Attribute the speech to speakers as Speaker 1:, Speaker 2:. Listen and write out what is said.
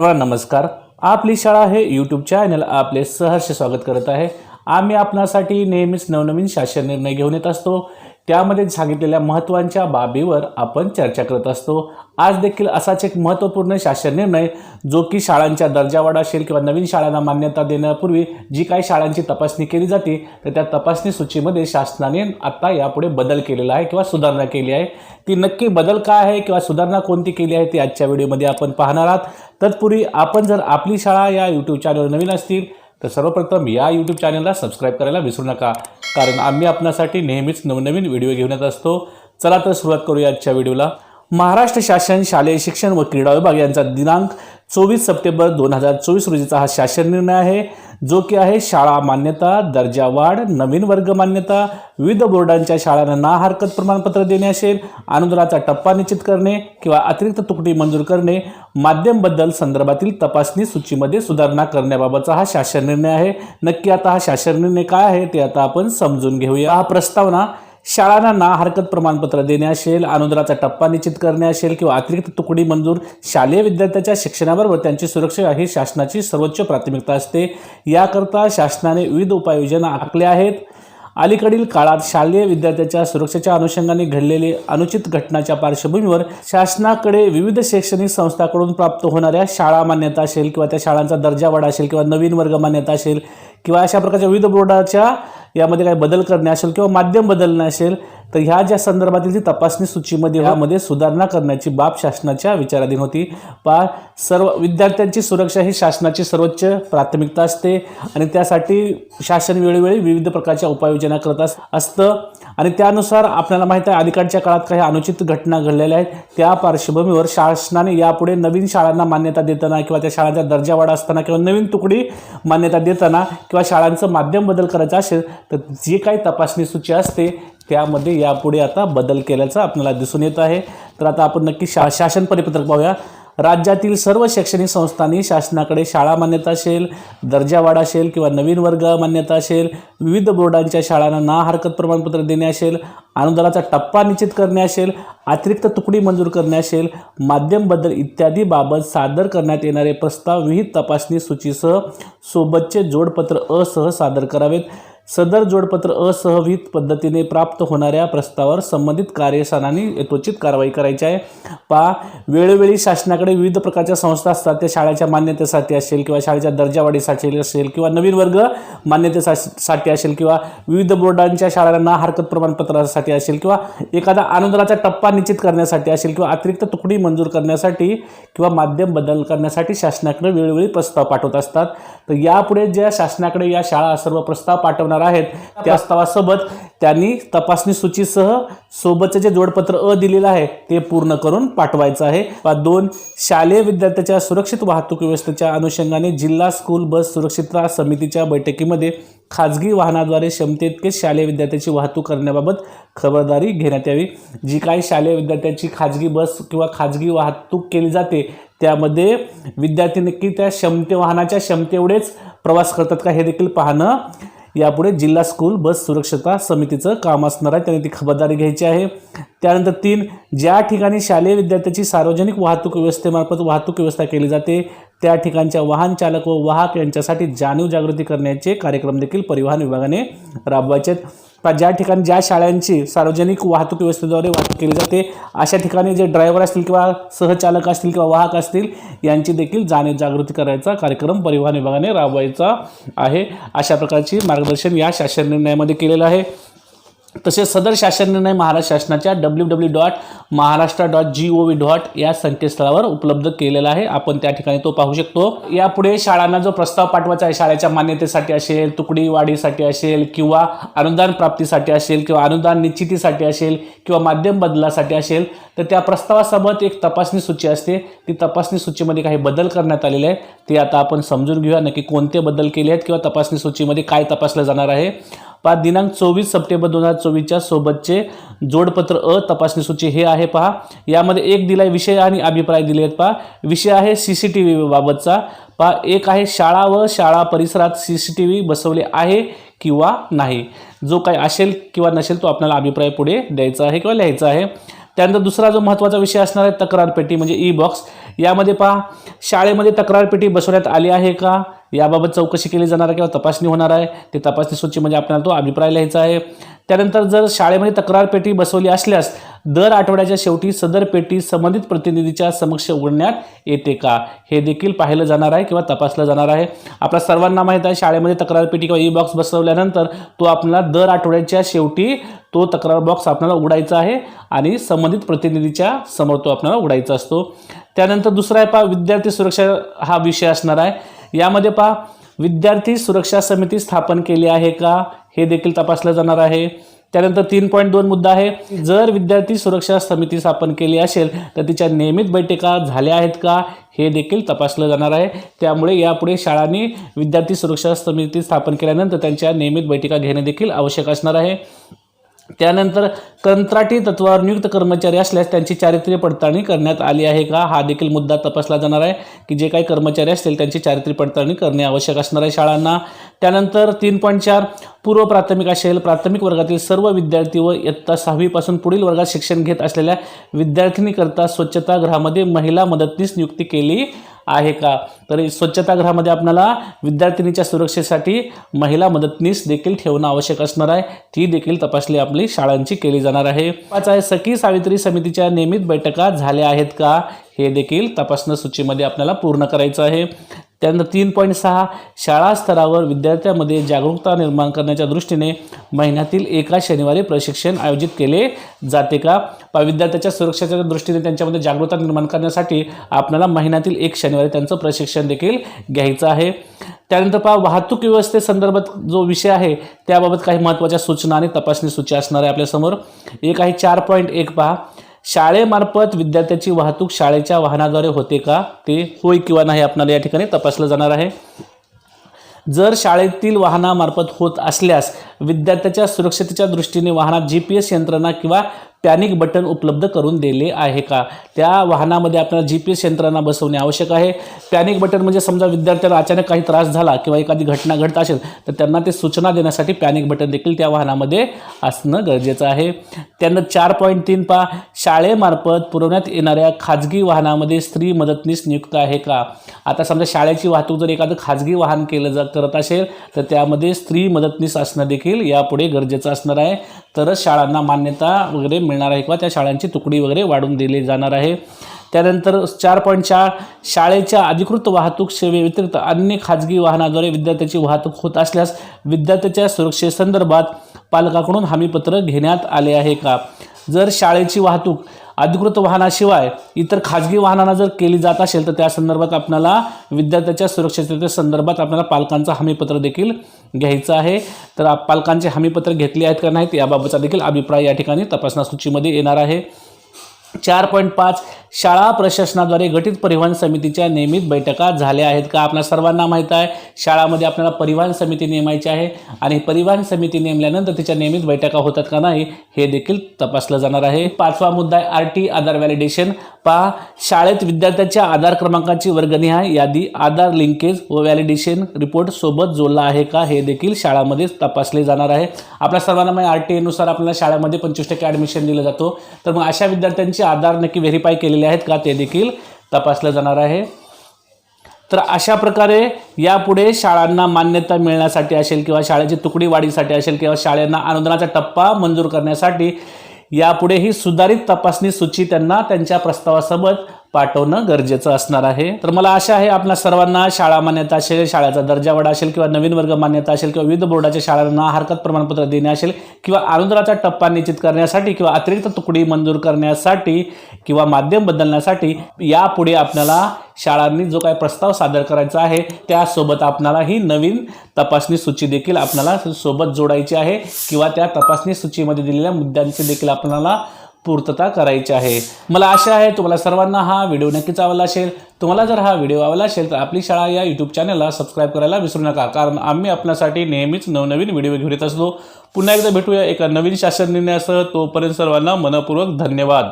Speaker 1: नमस्कार. आपली शाळा हे यूट्यूब चॅनल आपले सहर्ष स्वागत करत आहे. आम्ही आपणासाठी नेहमीच नवनवीन शासन निर्णय घेऊन येत असतो. त्यामध्ये सांगितलेल्या महत्त्वांच्या बाबीवर आपण चर्चा करत असतो. आज देखील असाच एक महत्त्वपूर्ण शासन निर्णय जो की शाळांच्या दर्जावाढ असेल किंवा नवीन शाळांना मान्यता देण्यापूर्वी जी काही शाळांची तपासणी केली जाते तर त्या तपासणी सूचीमध्ये शासनाने आता यापुढे बदल केलेला आहे किंवा सुधारणा केली आहे. ती नक्की बदल काय आहे किंवा सुधारणा कोणती केली आहे ती आजच्या व्हिडिओमध्ये आपण पाहणार आहात. तत्पूर्वी आपण जर आपली शाळा या यूट्यूब चॅनलवर नवीन असतील तर सर्वप्रथम या यूट्यूब चॅनलला सबस्क्राईब करायला विसरू नका. कारण आम्ही आपणासाठी नेहमीच नवनवीन व्हिडिओ घेऊन येत असतो. चला तर सुरुवात करूया आजच्या व्हिडिओला महाराष्ट्र शासन शालेय शिक्षण व क्रीडा विभाग यांचा दिनांक चोवीस सप्टेंबर दोन हजार चोवीस रोजीचा हा शासन निर्णय आहे जो की आहे शाळा मान्यता दर्जा वाढ नवीन वर्ग मान्यता विविध बोर्डांच्या शाळांना ना हरकत प्रमाणपत्र देणे असेल अनुदानाचा टप्पा निश्चित करणे किंवा अतिरिक्त तुकडी मंजूर करणे माध्यमबद्दल संदर्भातील तपासणी सूचीमध्ये सुधारणा करण्याबाबतचा हा शासन निर्णय आहे. नक्की आता हा शासन निर्णय काय आहे ते आता आपण समजून घेऊया. हा प्रस्तावना शाळांना ना हरकत प्रमाणपत्र देणे असेल अनुदानाचा टप्पा निश्चित करणे असेल किंवा अतिरिक्त तुकडी मंजूर शालेय विद्यार्थ्याच्या शिक्षणाबरोबर त्यांची सुरक्षा ही शासनाची सर्वोच्च प्राथमिकता असते. याकरता शासनाने विविध उपाययोजना आखल्या आहेत. अलीकडील काळात शालेय विद्यार्थ्याच्या सुरक्षेच्या अनुषंगाने घडलेले अनुचित घटनाच्या पार्श्वभूमीवर शासनाकडे विविध शैक्षणिक संस्थांकडून प्राप्त होणाऱ्या शाळा मान्यता असेल किंवा त्या शाळांचा दर्जा वाढ असेल किंवा नवीन वर्ग मान्यता असेल किंवा अशा प्रकारच्या विविध बोर्डाच्या यामध्ये काही बदल करणे असेल किंवा माध्यम बदलणे असेल तर ह्या ज्या संदर्भातील जी तपासणी सूचीमध्ये यामध्ये सुधारणा करण्याची बाब शासनाच्या विचाराधीन होती. पा सर्व विद्यार्थ्यांची सुरक्षा ही शासनाची सर्वोच्च प्राथमिकता असते आणि त्यासाठी शासन वेळोवेळी विविध प्रकारच्या उपाययोजना करत अस असतं. आणि त्यानुसार आपल्याला माहीत आहे अलीकडच्या काळात काही अनुचित घटना घडलेल्या आहेत. त्या पार्श्वभूमीवर शासनाने यापुढे नवीन शाळांना मान्यता देताना किंवा त्या शाळांचा दर्जा वाढ असताना किंवा नवीन तुकडी मान्यता देताना किंवा शाळांचं माध्यम बदल करायचं असेल तर जी काही तपासणी सूची असते त्यामध्ये यापुढे आता बदल केल्याचं आपल्याला दिसून येत आहे. तर आता आपण नक्की शा शासन परिपत्रक पाहूया. राज्यातील सर्व शैक्षणिक संस्थांनी शासनाकडे शाळा मान्यता असेल दर्जावाढ असेल किंवा नवीन वर्ग मान्यता असेल विविध बोर्डांच्या शाळांना ना हरकत प्रमाणपत्र देणे असेल अनुदानाचा टप्पा निश्चित करणे असेल अतिरिक्त तुकडी मंजूर करणे असेल माध्यम बदल इत्यादी बाबत सादर करण्यात येणारे प्रस्ताव विहित तपासणी सूचीसह सोबतचे जोडपत्र असह सादर करावेत. सदर जोडपत्र असहवित पद्धतीने प्राप्त होणाऱ्या प्रस्तावावर संबंधित कार्यस्थानांनी यथोचित कारवाई करायची आहे. पा वेळोवेळी शासनाकडे विविध प्रकारच्या संस्था असतात. त्या शाळेच्या मान्यतेसाठी असेल किंवा शाळेच्या दर्जावाढीसाठी असेल किंवा नवीन वर्ग मान्यतेसाठी असेल किंवा विविध बोर्डांच्या शाळांना हरकत प्रमाणपत्रासाठी असेल किंवा एखादा आनंदराचा टप्पा निश्चित करण्यासाठी असेल किंवा अतिरिक्त तुकडी मंजूर करण्यासाठी किंवा माध्यम बदल करण्यासाठी शासनाकडे वेळोवेळी प्रस्ताव पाठवत असतात. तर यापुढे ज्या शासनाकडे या शाळा सर्व प्रस्ताव पाठवणार आहेत त्या प्रस्तावासोबत त्यांनी तपासणी सूचीसह सोबतचे जे जोडपत्र अ दिलेलं आहे ते पूर्ण करून पाठवायचं आहे. वा दोन शालेय विद्यार्थ्याच्या सुरक्षित वाहतूक व्यवस्थेच्या अनुषंगाने जिल्हा स्कूल बस सुरक्षितता समितीच्या बैठकीमध्ये खाजगी वाहनाद्वारे क्षमतेइतके शालेय विद्यार्थ्याची वाहतूक करण्याबाबत खबरदारी घेण्यात यावी. जी काही शालेय विद्यार्थ्यांची खाजगी बस किंवा खाजगी वाहतूक केली जाते त्यामध्ये विद्यार्थी नक्की त्या क्षमते वाहनाच्या क्षमतेएवढेच प्रवास करतात का हे देखील पाहणं यापुढे जिल्हा स्कूल बस सुरक्षता समितीचं काम असणार आहे. त्यांनी ती खबरदारी घ्यायची आहे. त्यानंतर तीन ज्या ठिकाणी शालेय विद्यार्थ्याची सार्वजनिक वाहतूक व्यवस्थेमार्फत वाहतूक व्यवस्था केली जाते त्या ठिकाणच्या वाहन चालक व वाहक यांच्यासाठी जाणीव जागृती करण्याचे कार्यक्रम देखील परिवहन विभागाने राबवायचे आहेत ज्या ठिकाणी ज्या शाळांची सार्वजनिक वाहतूक व्यवस्थेद्वारे वाहतूक केली जाते अशा ठिकाणी जे ड्रायव्हर असतील किंवा सहचालक असतील किंवा वाहक असतील यांची देखील जाणे जागृती करायचा कार्यक्रम परिवहन विभागाने राबवायचा आहे. अशा प्रकारची मार्गदर्शन या शासन निर्णयामध्ये केलेलं आहे. तसेच सदर शासन निर्णय महाराष्ट्र शासनाच्या W W dot Maharashtra dot G O V dot या संकेतस्थळावर उपलब्ध केलेला आहे. आपण त्या ठिकाणी तो पाहू शकतो. यापुढे शाळांना जो प्रस्ताव पाठवायचा आहे शाळेच्या मान्यतेसाठी असेल तुकडी वाढीसाठी असेल किंवा अनुदान प्राप्तीसाठी असेल किंवा अनुदान निश्चितीसाठी असेल किंवा माध्यम बदलासाठी असेल तर त्या प्रस्तावासोबत एक तपासणी सूची असते. ती तपासणी सूचीमध्ये काही बदल करण्यात आलेले आहेत. ते आता आपण समजून घेऊया नक्की कोणते बदल केले आहेत किंवा तपासणी सूचीमध्ये काय तपासलं जाणार आहे. पहा दिनांक चोवीस सप्टेंबर दोन हजार चोवीसच्या सोबतचे जोडपत्र अ तपासणी सूची हे आहे पहा. यामध्ये एक दिलाय विषय आणि अभिप्राय दिले आहेत पहा. विषय आहे सी सी टी व्ही बाबतचा. पहा एक आहे शाळा व शाळा परिसरात सी सी टी व्ही बसवले आहे किंवा नाही. जो काही असेल किंवा नसेल तो आपल्याला अभिप्राय पुढे द्यायचा आहे किंवा लिहायचा आहे. त्यानंतर दुसरा जो महत्त्वाचा विषय असणार आहे तक्रार पेटी म्हणजे ई बॉक्स यामध्ये पहा शाळेमध्ये तक्रार पेटी बसवण्यात आली आहे का? याबाबत चौकशी केली जाणार आहे किंवा तपासणी होणार आहे. ते तपासणी सूची म्हणजे आपल्याला तो अभिप्राय लिहायचा आहे. त्यानंतर जर शाळेमध्ये तक्रार पेटी बसवली असल्यास दर आठवड्याच्या शेवटी सदर पेटी संबंधित प्रतिनिधीच्या समक्ष उघडण्यात येते का? हे देखील पाहिलं जाणार आहे किंवा तपासलं जाणार आहे. आपल्या सर्वांना माहीत आहे शाळेमध्ये तक्रार पेटी किंवा ई बॉक्स बसवल्यानंतर तो आपल्याला दर आठवड्याच्या शेवटी तो तक्रार बॉक्स आपल्याला उघडायचा आहे आणि संबंधित प्रतिनिधीच्या समोर तो आपल्याला उघडायचा असतो. त्यानंतर दुसरा आहे पहा विद्यार्थी सुरक्षा हा विषय असणार आहे. यामध्ये पहा विद्यार्थी सुरक्षा समिती स्थापन केली आहे का? हे देखील तपासलं जाणार आहे. त्यानंतर तीन पॉईंट दोन मुद्दा आहे. जर विद्यार्थी सुरक्षा समिती स्थापन केली असेल तर तिच्या नियमित बैठका झाल्या आहेत का? हे देखील तपासलं जाणार आहे. त्यामुळे यापुढे शाळांनी विद्यार्थी सुरक्षा समिती स्थापन केल्यानंतर त्यांच्या नियमित बैठका घेणे देखील आवश्यक असणार आहे. त्यानंतर कंत्राटी तत्वावर नियुक्त कर्मचारी असल्यास त्यांची चारित्र्य पडताळणी करण्यात आली आहे का? हा देखील मुद्दा तपासला जाणार आहे की जे काही कर्मचारी असतील त्यांची चारित्र्य पडताळणी करणे आवश्यक असणार आहे शाळांना. त्यानंतर तीन पॉईंट चार पूर्व प्राथमिक असेल प्राथमिक वर्गातील सर्व विद्यार्थी व इयत्ता सहावीपासून पुढील वर्गात शिक्षण घेत असलेल्या विद्यार्थिनीकरता स्वच्छतागृहामध्ये महिला मदतनीस नियुक्ती केली आहे का? तर स्वच्छतागृहामध्ये आपल्याला विद्यार्थिनीच्या सुरक्षेसाठी महिला मदतनीस देखील ठेवणं आवश्यक असणार आहे. ती देखील तपासणी आपली शाळांची केली जाणार आहे. पाच आहे सखी सावित्री समितीच्या नियमित बैठका झाल्या आहेत का? हे देखील तपासणं सूचीमध्ये आपल्याला पूर्ण करायचं आहे. त्यानंतर तीन पॉईंट सहा शाळा स्तरावर विद्यार्थ्यांमध्ये जागरूकता निर्माण करण्याच्या दृष्टीने महिन्यातील एका शनिवारी प्रशिक्षण आयोजित केले जाते का? विद्यार्थ्याच्या सुरक्षेच्या दृष्टीने त्यांच्यामध्ये जागरूकता निर्माण करण्यासाठी आपल्याला महिन्यातील एक शनिवारी त्यांचं प्रशिक्षण देखील घ्यायचं आहे. त्यानंतर पहा वाहतूक व्यवस्थेसंदर्भात जो विषय आहे त्याबाबत काही महत्त्वाच्या सूचना आणि तपासणी सूची असणार आहे आपल्यासमोर. एक आहे चार पॉईंट एक पहा. शाळेमार्फत विद्यार्थ्याची वाहतूक शाळेच्या वाहनाद्वारे होते का? ते होय किंवा नाही आपल्याला या ठिकाणी तपासलं जाणार आहे. जर शाळेतील वाहनामार्फत होत असल्यास विद्यार्थ्याच्या सुरक्षतेच्या दृष्टीने वाहनात जी पी एस यंत्रणा किंवा पॅनिक बटन उपलब्ध करून दिले आहे का? त्या वाहनामध्ये आपल्याला जी पी एस यंत्रणा बसवणे आवश्यक आहे. पॅनिक बटन म्हणजे समजा विद्यार्थ्याला अचानक काही त्रास झाला किंवा एखादी घटना घडत असेल तर त्यांना ते सूचना देण्यासाठी पॅनिक बटन देखील त्या वाहनामध्ये असणं गरजेचं आहे. त्यांना चार पॉईंट तीन पा शाळेमार्फत पुरवण्यात येणाऱ्या खाजगी वाहनामध्ये स्त्री मदतनीस नियुक्त आहे का? आता समजा शाळेची वाहतूक जर एखादं खाजगी वाहन केलं जा करत असेल तर त्यामध्ये स्त्री मदतनीस असणं देखील यापुढे गरजेचं असणार आहे. तरच शाळांना मान्यता वगैरे मिळणार आहे किंवा त्या शाळांची तुकडी वगैरे वाढून दिली जाणार आहे. त्यानंतर चार पॉईंट चार शाळेच्या अधिकृत वाहतूक सेवेव्यतिरिक्त अन्य खाजगी वाहनाद्वारे विद्यार्थ्याची वाहतूक होत असल्यास विद्यार्थ्याच्या सुरक्षेसंदर्भात पालकाकडून हमीपत्र घेण्यात आले आहे का? जर शाळेची वाहतूक अधिकृत वाहनाशिवाय इतर खाजगी वाहनांना जर केली जात असेल तर त्या संदर्भात आपल्याला विद्यार्थ्याच्या सुरक्षेच्या संदर्भात आपल्याला पालकांचं हमीपत्र देखील घ्यायचं आहे. तर पालकांचे हमीपत्र घेतले आहेत का नाहीत याबाबतचा देखील अभिप्राय या ठिकाणी तपासणा सूचीमध्ये येणार आहे. चार पॉईंट पाच शाळा प्रशासनाद्वारे गठीत परिवहन समितीच्या नियमित बैठका झाल्या आहेत का? आपल्या सर्वांना माहीत आहे शाळामध्ये आपल्याला परिवहन समिती नेमायची आहे आणि परिवहन समिती नेमल्यानंतर तिच्या नियमित बैठका होतात का नाही हे देखील तपासलं जाणार आहे. पाचवा मुद्दा आहे आर टी आधार व्हॅलिडेशन पहा शाळेत विद्यार्थ्याच्या आधार क्रमांकाची वर्गनिहाय यादी आधार लिंकेज व व्हॅलिडेशन रिपोर्ट सोबत जोडला आहे का हे देखील शाळामध्ये तपासले जाणार आहे. आपल्या सर्वांना माहिती आर टी एनुसार आपल्याला शाळेमध्ये पंचवीस टक्के ॲडमिशन दिलं जातो. तर मग अशा विद्यार्थ्यांची आधार नक्की व्हेरीफाय केलेले आहेत का ते देखील तपासलं जाणार आहे. तर अशा प्रकारे यापुढे शाळांना मान्यता मिळण्यासाठी असेल किंवा शाळेची तुकडी वाढीसाठी असेल किंवा शाळांना अनुदानाचा टप्पा मंजूर करण्यासाठी यापुढे ही सुधारित तपासणी सूची त्यांना त्यांच्या प्रस्तावासोबत पाठवणं गरजेचं असणार आहे. तर मला आशा आहे आपल्या सर्वांना शाळा मान्यता असेल शाळेचा दर्जा वाढ असेल किंवा नवीन वर्ग मान्यता असेल किंवा विविध बोर्डाच्या शाळांना हरकत प्रमाणपत्र देणे असेल किंवा अनुदानाचा टप्पा निश्चित करण्यासाठी किंवा अतिरिक्त तुकडी मंजूर करण्यासाठी किंवा माध्यम बदलण्यासाठी यापुढे आपल्याला शाळांनी जो काही प्रस्ताव सादर करायचा आहे त्यासोबत आपणाला ही नवीन तपासणी सूची देखील आपल्याला सोबत जोडायची आहे किंवा त्या तपासणी सूचीमध्ये दिलेल्या मुद्द्यांचे देखील आपल्याला पूर्तता करायची आहे. मला आशा आहे तुम्हाला सर्वांना हा व्हिडिओ नक्कीच आवडला असेल. तुम्हाला जर हा व्हिडिओ आवडला असेल तर आपली शाळा या यूट्यूब चॅनलला सबस्क्राईब करायला विसरू नका. कारण आम्ही आपल्यासाठी नेहमीच नवनवीन व्हिडिओ घेऊन येत असतो. पुन्हा एकदा भेटूया एका नवीन शासन निर्णयासह तोपर्यंत सर्वांना मनपूर्वक धन्यवाद.